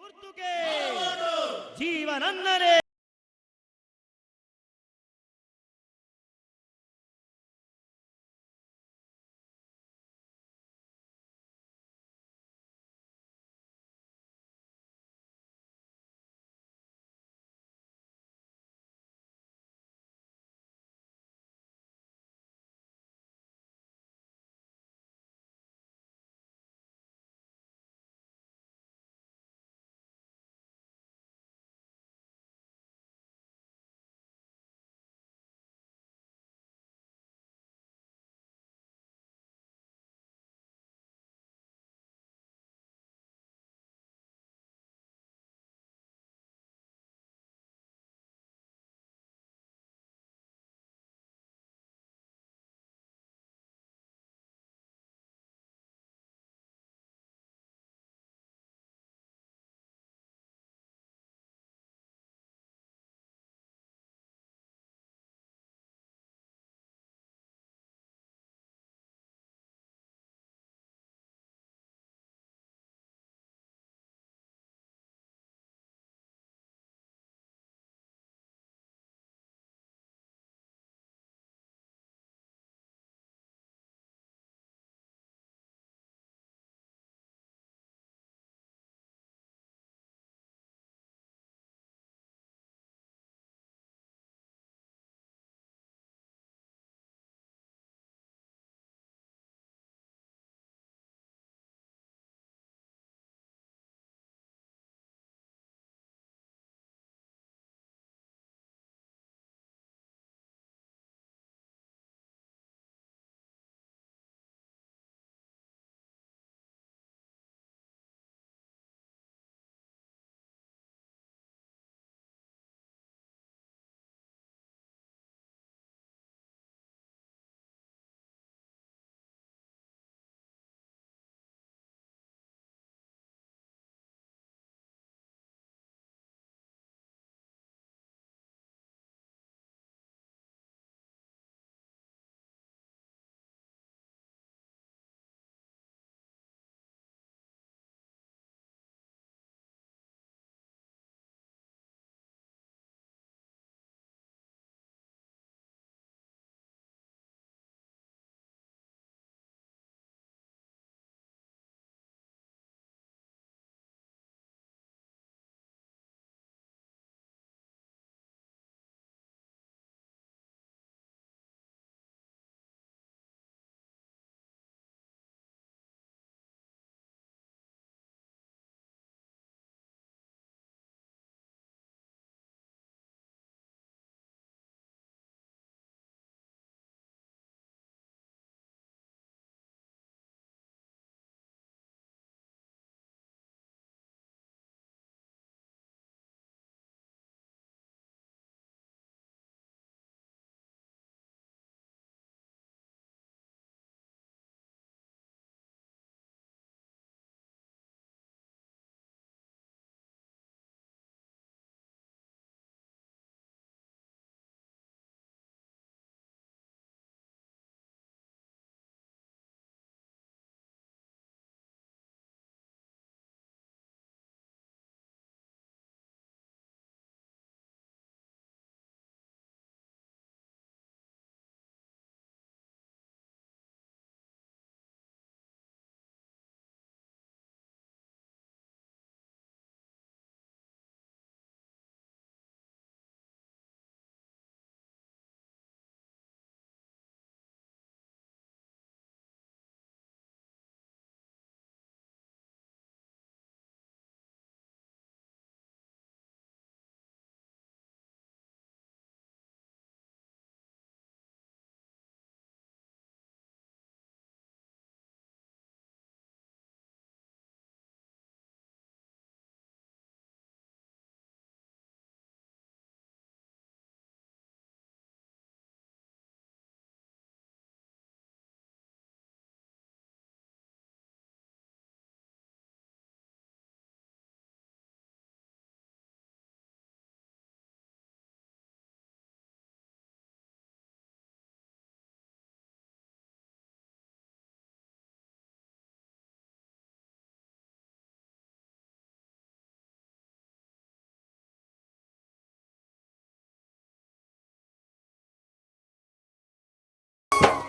ಗುರ್ತುಗೆ ಜೀವನಂದನೆ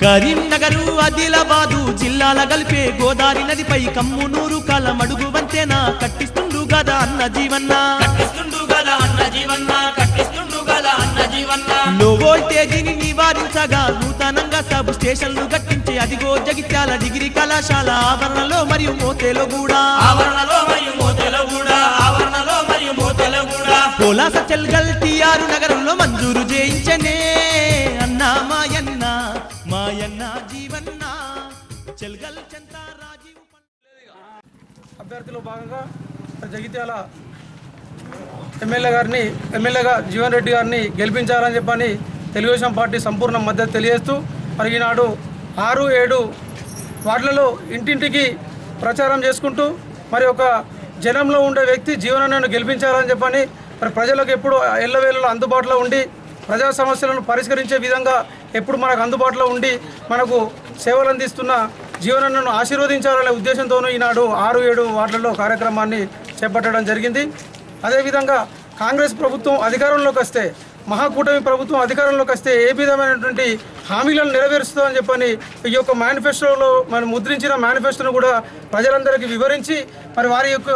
కరీంనగరు ఆదిలాబాదు జిల్లాల గలిపే గోదావరి నదిపై కమ్మునూరు కాల మడుగు వంతెన కట్టిస్తుండు గదా అన్న జీవన్న. కట్టిస్తుండు గల అన్న జీవన్న కట్టిస్తుండు గల అన్న జీవన్న. లో వోల్టేజీని నివారించగా నూతనంగా సబ్ స్టేషన్లు కట్టించి అదిగో జగిత్యాల డిగ్రీ కళాశాల ఆవరణలో మరియు మోతేలో కూడా ఆవరణలో మరియు మోతెలో కూడా ఆవరణలో మరియు మోతెలో కూడా పోలాస చెల్గల్ టిఆర్ నగరంలో మంజూరు చేయించనే. అభ్యర్థిలో భాగంగా జగిత్యాల ఎమ్మెల్యే గారిని ఎమ్మెల్యేగా జీవన్ రెడ్డి గారిని గెలిపించాలని చెప్పని తెలుగుదేశం పార్టీ సంపూర్ణ మద్దతు తెలియజేస్తూ మరి ఈనాడు ఆరు ఏడు వార్డులలో ఇంటింటికి ప్రచారం చేసుకుంటూ మరి ఒక జనంలో ఉండే వ్యక్తి జీవనాన్ని గెలిపించాలని చెప్పని మరి ప్రజలకు ఎప్పుడు ఎల్లవేళలో అందుబాటులో ఉండి ప్రజా సమస్యలను పరిష్కరించే విధంగా ఎప్పుడు మనకు అందుబాటులో ఉండి మనకు సేవలు అందిస్తున్న జీవనన్నను ఆశీర్వదించాలనే ఉద్దేశంతోనూ ఈనాడు ఆరు ఏడు వార్డులలో కార్యక్రమాన్ని చేపట్టడం జరిగింది. అదేవిధంగా కాంగ్రెస్ ప్రభుత్వం అధికారంలోకి వస్తే మహాకూటమి ప్రభుత్వం అధికారంలోకి వస్తే ఏ విధమైనటువంటి హామీలను నెరవేరుస్తుందని చెప్పని ఈ యొక్క మేనిఫెస్టోలో మనం ముద్రించిన మేనిఫెస్టోను కూడా ప్రజలందరికీ వివరించి మరి వారి యొక్క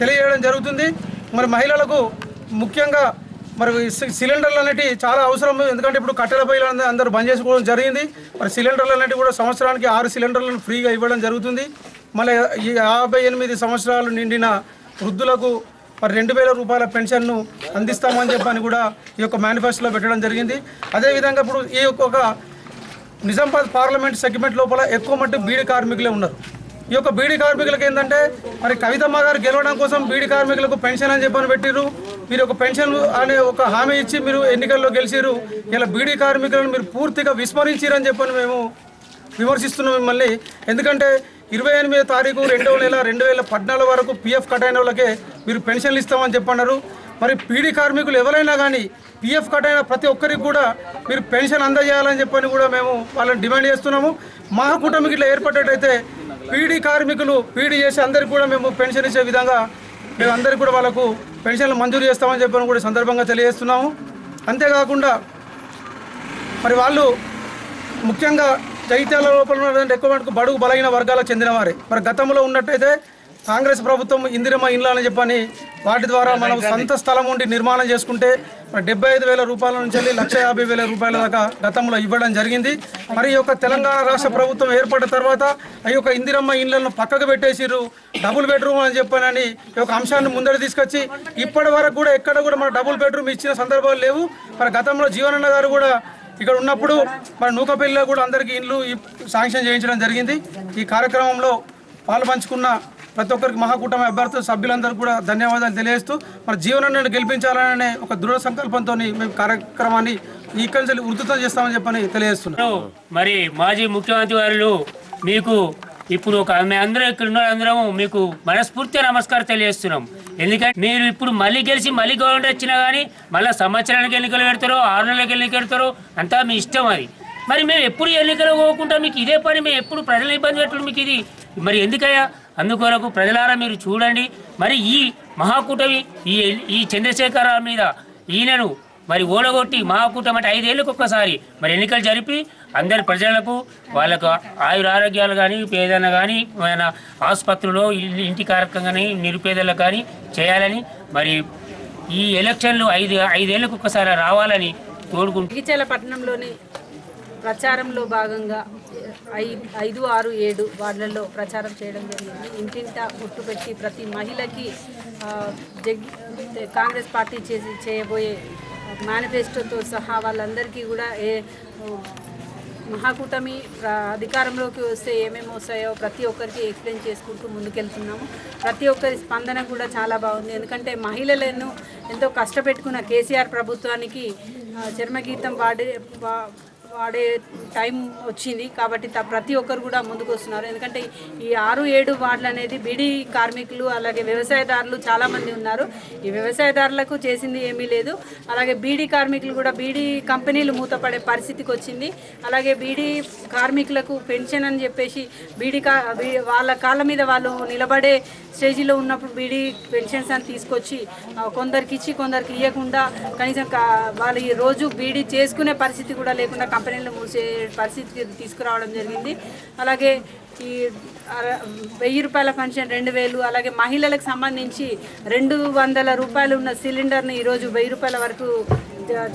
తెలియజేయడం జరుగుతుంది. మరి మహిళలకు ముఖ్యంగా మరి సిలిండర్లు అనేటివి చాలా అవసరం. ఎందుకంటే ఇప్పుడు కట్టెల పైలు అందరూ- బంద్ చేసుకోవడం జరిగింది. మరి సిలిండర్లు అనేటివి కూడా సంవత్సరానికి ఆరు సిలిండర్లను ఫ్రీగా ఇవ్వడం జరుగుతుంది. మళ్ళీ ఈ యాభై ఎనిమిది సంవత్సరాలు నిండిన వృద్ధులకు మరి రెండు వేల రూపాయల పెన్షన్ను అందిస్తామని చెప్పని కూడా ఈ యొక్క మేనిఫెస్టోలో పెట్టడం జరిగింది. అదేవిధంగా ఇప్పుడు ఈ యొక్క ఒక నిజామాబాద్ పార్లమెంట్ సెగ్మెంట్ లోపల ఎక్కువ మట్టు బీడీ కార్మికులే ఉన్నారు. ఈ యొక్క బీడీ కార్మికులకు ఏంటంటే మరి కవితమ్మ గారు గెలవడం కోసం బీడీ కార్మికులకు పెన్షన్ అని చెప్పని పెట్టిరు మీరు ఒక పెన్షన్ అనే ఒక హామీ ఇచ్చి మీరు ఎన్నికల్లో గెలిచిర్రు. ఇలా బీడీ కార్మికులను మీరు పూర్తిగా విస్మరించిరని చెప్పని మేము విమర్శిస్తున్నాం మిమ్మల్ని. ఎందుకంటే ఇరవై ఎనిమిదో తారీఖు రెండవ నెల రెండు వేల పద్నాలుగు వరకు పిఎఫ్ కట్ అయిన వాళ్ళకే మీరు పెన్షన్లు ఇస్తామని చెప్పన్నారు. మరి పీడీ కార్మికులు ఎవరైనా కానీ పిఎఫ్ కట్ అయిన ప్రతి ఒక్కరికి కూడా మీరు పెన్షన్ అందజేయాలని చెప్పని కూడా మేము వాళ్ళని డిమాండ్ చేస్తున్నాము. మా కూటమికి ఇట్లా ఏర్పడేటైతే పీడీ కార్మికులు పీడీ చేసి అందరికి కూడా మేము పెన్షన్ ఇచ్చే విధంగా మేము కూడా వాళ్ళకు పెన్షన్లు మంజూరు చేస్తామని చెప్పని కూడా సందర్భంగా తెలియజేస్తున్నాము. అంతేకాకుండా మరి వాళ్ళు ముఖ్యంగా జగిత్యాల లోపల ఉన్నటువంటి ఎక్కువ మటుకు బడుగు బలహీన వర్గాలకు చెందినవారే మరి గతంలో ఉన్నట్టయితే కాంగ్రెస్ ప్రభుత్వం ఇందిరమ్మ ఇండ్లు అని చెప్పని వాటి ద్వారా మనం సొంత స్థలం ఉండి నిర్మాణం చేసుకుంటే మరి డెబ్బై ఐదు వేల రూపాయల నుంచి వెళ్ళి లక్ష యాభై వేల రూపాయల దాకా గతంలో ఇవ్వడం జరిగింది. మరి ఈ యొక్క తెలంగాణ రాష్ట్ర ప్రభుత్వం ఏర్పడిన తర్వాత ఈ యొక్క ఇందిరమ్మ ఇండ్లను పక్కకు పెట్టేసిర్రు. డబుల్ బెడ్రూమ్ అని చెప్పనని ఈ యొక్క అంశాన్ని ముందర తీసుకొచ్చి ఇప్పటి వరకు కూడా ఎక్కడ కూడా మన డబుల్ బెడ్రూమ్ ఇచ్చిన సందర్భాలు లేవు. మరి గతంలో జీవనన్న గారు కూడా ఇక్కడ ఉన్నప్పుడు మన నూకపల్లిలో కూడా అందరికీ ఇండ్లు శాంక్షన్ చేయించడం జరిగింది. ఈ కార్యక్రమంలో పాలు పంచుకున్న ప్రతి ఒక్కరికి మహాకూటమి అభ్యర్థులు సభ్యులందరూ కూడా ధన్యవాదాలు తెలియజేస్తూ మన జీవనాన్ని గెలిపించాలనే ఒక దృఢ సంకల్పంతో మేము కార్యక్రమాన్ని ఇక్కడి నుంచి ఉధృతం చేస్తామని చెప్పని తెలియజేస్తున్నాను మరి మాజీ ముఖ్యమంత్రి వారు మీకు ఇప్పుడు ఒక అందరం ఇక్కడ ఉన్న అందరం మీకు మనస్ఫూర్తిగా నమస్కారం తెలియజేస్తున్నాం. ఎందుకంటే మీరు ఇప్పుడు మళ్ళీ గెలిచి మళ్ళీ గవర్నమెంట్ వచ్చినా కానీ మళ్ళీ సంవత్సరానికి ఎన్నికలు పెడతారో ఆరు నెలలకు ఎన్నికలు పెడతారో అంతా మీ ఇష్టం అది. మరి మేము ఎప్పుడు ఎన్నికలు పోకుండా మీకు ఇదే పని మేము ఎప్పుడు ప్రజలు ఇబ్బంది పెట్టడం మీకు ఇది. మరి ఎందుకయ్యా? అందుకొరకు ప్రజలారా మీరు చూడండి. మరి ఈ మహాకూటమి ఈ ఈ చంద్రశేఖర మీద ఈయనను మరి ఓడగొట్టి మహాకూటమి అంటే ఐదేళ్ళకి ఒక్కసారి మరి ఎన్నికలు జరిపి అందరి ప్రజలకు వాళ్ళకు ఆయుర ఆరోగ్యాలు కానీ పేదన కానీ మన ఆసుపత్రిలో ఇంటి కార్యక్రమం కానీ నిరుపేదలకు కానీ చేయాలని మరి ఈ ఎలక్షన్లు ఐదు ఐదేళ్ళకు ఒక్కసారి రావాలని కోరుకుంటూ పట్టణంలోని ప్రచారంలో భాగంగా ఐ- ఐదు ఆరు ఏడు వార్డులలో ప్రచారం చేయడం జరిగింది. ఇంటింట గుట్టు పెట్టి ప్రతి మహిళకి జగ్ కాంగ్రెస్ పార్టీ చేసి చేయబోయే మేనిఫెస్టోతో సహా వాళ్ళందరికీ కూడా ఏ మహాకూటమి అధికారంలోకి వస్తే ఏమేమి వస్తాయో ప్రతి ఒక్కరికి ఎక్స్ప్లెయిన్ చేసుకుంటూ ముందుకెళ్తున్నాము. ప్రతి ఒక్కరి స్పందన కూడా చాలా బాగుంది. ఎందుకంటే మహిళలను ఎంతో కష్టపెట్టుకున్న కేసీఆర్ ప్రభుత్వానికి చర్మగీతం వాడే వా- వాడే టైం వచ్చింది కాబట్టి త- ప్రతి ఒక్కరు కూడా ముందుకు వస్తున్నారు ఎందుకంటే ఈ ఆరు ఏడు వార్డులు అనేది బీడీ కార్మికులు అలాగే వ్యవసాయదారులు చాలామంది ఉన్నారు. ఈ వ్యవసాయదారులకు చేసింది ఏమీ లేదు. అలాగే బీడీ కార్మికులు కూడా బీడీ కంపెనీలు మూతపడే పరిస్థితికి వచ్చింది. అలాగే బీడీ కార్మికులకు పెన్షన్ అని చెప్పేసి బీడీ కా వాళ్ళ కాళ్ళ మీద వాళ్ళు నిలబడే స్టేజీలో ఉన్నప్పుడు బీడీ పెన్షన్స్ అని తీసుకొచ్చి కొందరికి ఇచ్చి కొందరికి ఇవ్వకుండా కనీసం వాళ్ళు ఈ రోజు బీడీ చేసుకునే పరిస్థితి కూడా లేకుండా కంపెనీలు మూసే పరిస్థితికి తీసుకురావడం జరిగింది. అలాగే ఈ వెయ్యి రూపాయల పెన్షన్ రెండు వేలు అలాగే మహిళలకు సంబంధించి రెండు వందల రూపాయలు ఉన్న సిలిండర్ని ఈరోజు వెయ్యి రూపాయల వరకు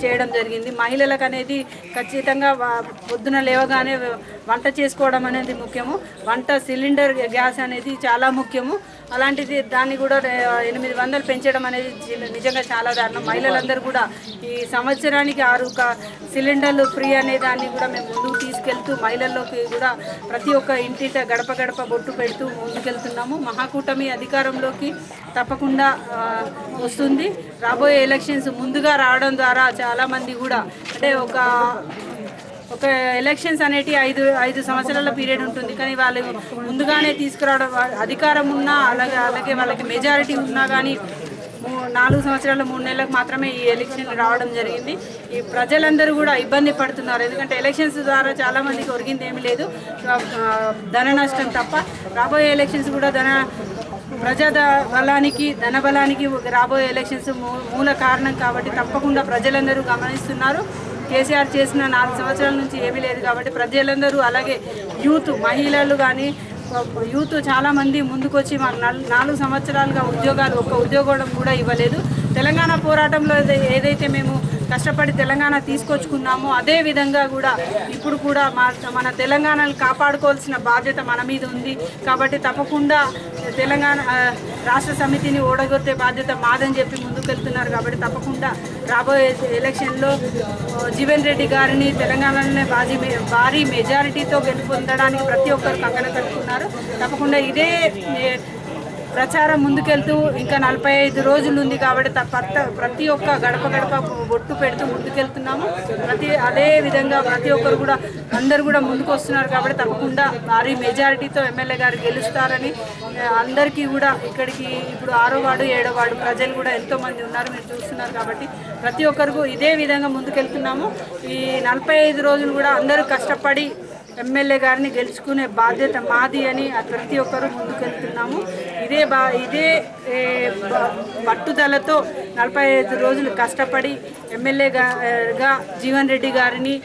చేయడం జరిగింది. మహిళలకు అనేది ఖచ్చితంగా పొద్దున లేవగానే వంట చేసుకోవడం అనేది ముఖ్యము. వంట సిలిండర్ గ్యాస్ అనేది చాలా ముఖ్యము. అలాంటిది దాన్ని కూడా ఎనిమిది వందలు పెంచడం అనేది నిజంగా చాలా దారుణం. మహిళలందరూ కూడా ఈ సంవత్సరానికి ఆరు సిలిండర్లు ఫ్రీ అనే దాన్ని కూడా మేము ముందుకు తీసుకెళ్తూ మహిళల్లోకి కూడా ప్రతి ఒక్క ఇంటిట గడప గడప బొట్టు పెడుతూ ముందుకెళ్తున్నాము. మహాకూటమి అధికారంలోకి తప్పకుండా వస్తుంది. రాబోయే ఎలక్షన్స్ ముందుగా రావడం ద్వారా చాలామంది కూడా అంటే ఒక ఒక ఎలక్షన్స్ అనేటి ఐదు ఐదు సంవత్సరాల పీరియడ్ ఉంటుంది. కానీ వాళ్ళు ముందుగానే తీసుకురావడం అధికారం ఉన్నా అలాగే అలాగే వాళ్ళకి మెజారిటీ ఉన్నా కానీ మూ- నాలుగు సంవత్సరాల మూడు నెలలకు మాత్రమే ఈ ఎలక్షన్ రావడం జరిగింది. ఈ ప్రజలందరూ కూడా ఇబ్బంది పడుతున్నారు. ఎందుకంటే ఎలక్షన్స్ ద్వారా చాలామందికి ఒరిగింది ఏమీ లేదు. ధన నష్టం తప్ప రాబోయే ఎలక్షన్స్ కూడా ధన ప్రజా బలానికి ధన బలానికి రాబోయే ఎలక్షన్స్ మూ- మూల కారణం కాబట్టి తప్పకుండా ప్రజలందరూ గమనిస్తున్నారు. కేసీఆర్ చేసిన నాలుగు సంవత్సరాల నుంచి ఏమీ లేదు కాబట్టి ప్రజలందరూ అలాగే యూత్ మహిళలు కానీ యూత్ చాలామంది ముందుకొచ్చి మాకు నల్- నాలుగు సంవత్సరాలుగా ఉద్యోగాలు ఒక్క ఉద్యోగం కూడా ఇవ్వలేదు. తెలంగాణ పోరాటంలో ఏదైతే మేము కష్టపడి తెలంగాణ తీసుకొచ్చుకున్నామో అదే విధంగా కూడా ఇప్పుడు కూడా మా మన తెలంగాణను కాపాడుకోవాల్సిన బాధ్యత మన మీద ఉంది. కాబట్టి తప్పకుండా తెలంగాణ రాష్ట్ర సమితిని ఓడగొట్టే బాధ్యత మాదని చెప్పి ముందుకెళ్తున్నారు కాబట్టి తప్పకుండా రాబోయే ఎలక్షన్లో జీవన్ రెడ్డి గారిని తెలంగాణలోనే బాజీ భారీ మెజారిటీతో గెలుపొందడానికి ప్రతి ఒక్కరు కక్కన కట్టుకున్నారు తప్పకుండా ఇదే ప్రచారం ముందుకెళ్తూ ఇంకా నలభై ఐదు రోజులు ఉంది కాబట్టి త- పత్త- ప్రతి ఒక్క గడప గడప బొట్టు పెడుతూ ముందుకెళ్తున్నాము. ప్రతి అదే విధంగా ప్రతి ఒక్కరు కూడా అందరు కూడా ముందుకు వస్తున్నారు కాబట్టి తప్పకుండా భారీ మెజారిటీతో ఎమ్మెల్యే గారు గెలుస్తారని అందరికీ కూడా ఇక్కడికి ఇప్పుడు ఆరో వాడు ఏడో వాడు ప్రజలు కూడా ఎంతోమంది ఉన్నారు మీరు చూస్తున్నారు కాబట్టి ప్రతి ఒక్కరికి ఇదే విధంగా ముందుకెళ్తున్నాము. ఈ నలభై ఐదు రోజులు కూడా అందరూ కష్టపడి ఎమ్మెల్యే గారిని గెలుచుకునే బాధ్యత మాది అని ప్రతి ఒక్కరూ ముందుకెళ్తున్నాము. ఇదే బా ఇదే పట్టుదలతో నలభై ఐదు రోజులు కష్టపడి ఎమ్మెల్యేగా గారుగా జీవన్ రెడ్డి గారిని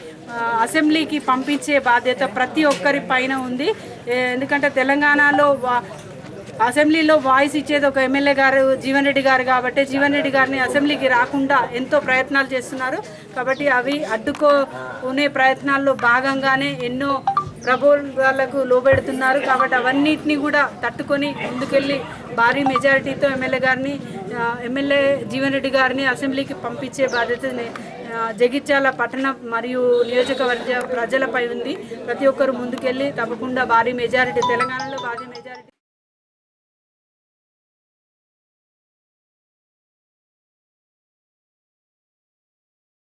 అసెంబ్లీకి పంపించే బాధ్యత ప్రతి ఒక్కరి పైన ఉంది. ఎందుకంటే తెలంగాణలో అసెంబ్లీలో వాయిస్ ఇచ్చేది ఒక ఎమ్మెల్యే గారు జీవన్ రెడ్డి గారు కాబట్టి జీవన్ రెడ్డి గారిని అసెంబ్లీకి రాకుండా ఎంతో ప్రయత్నాలు చేస్తున్నారు. కాబట్టి అవి అడ్డుకోనే ప్రయత్నాల్లో భాగంగానే ఎన్నో ప్రబోధాలకు లోబెడుతున్నారు. కాబట్టి అవన్నిటిని కూడా తట్టుకొని ముందుకెళ్ళి భారీ మెజారిటీతో ఎమ్మెల్యే గారిని ఎమ్మెల్యే జీవన్ రెడ్డి గారిని అసెంబ్లీకి పంపించే బాధ్యతని జగిత్యాల పట్టణ మరియు నియోజకవర్గ ప్రజలపై ఉంది. ప్రతి ఒక్కరు ముందుకెళ్ళి తప్పకుండా భారీ మెజారిటీ తెలంగాణలో భారీ మెజారిటీ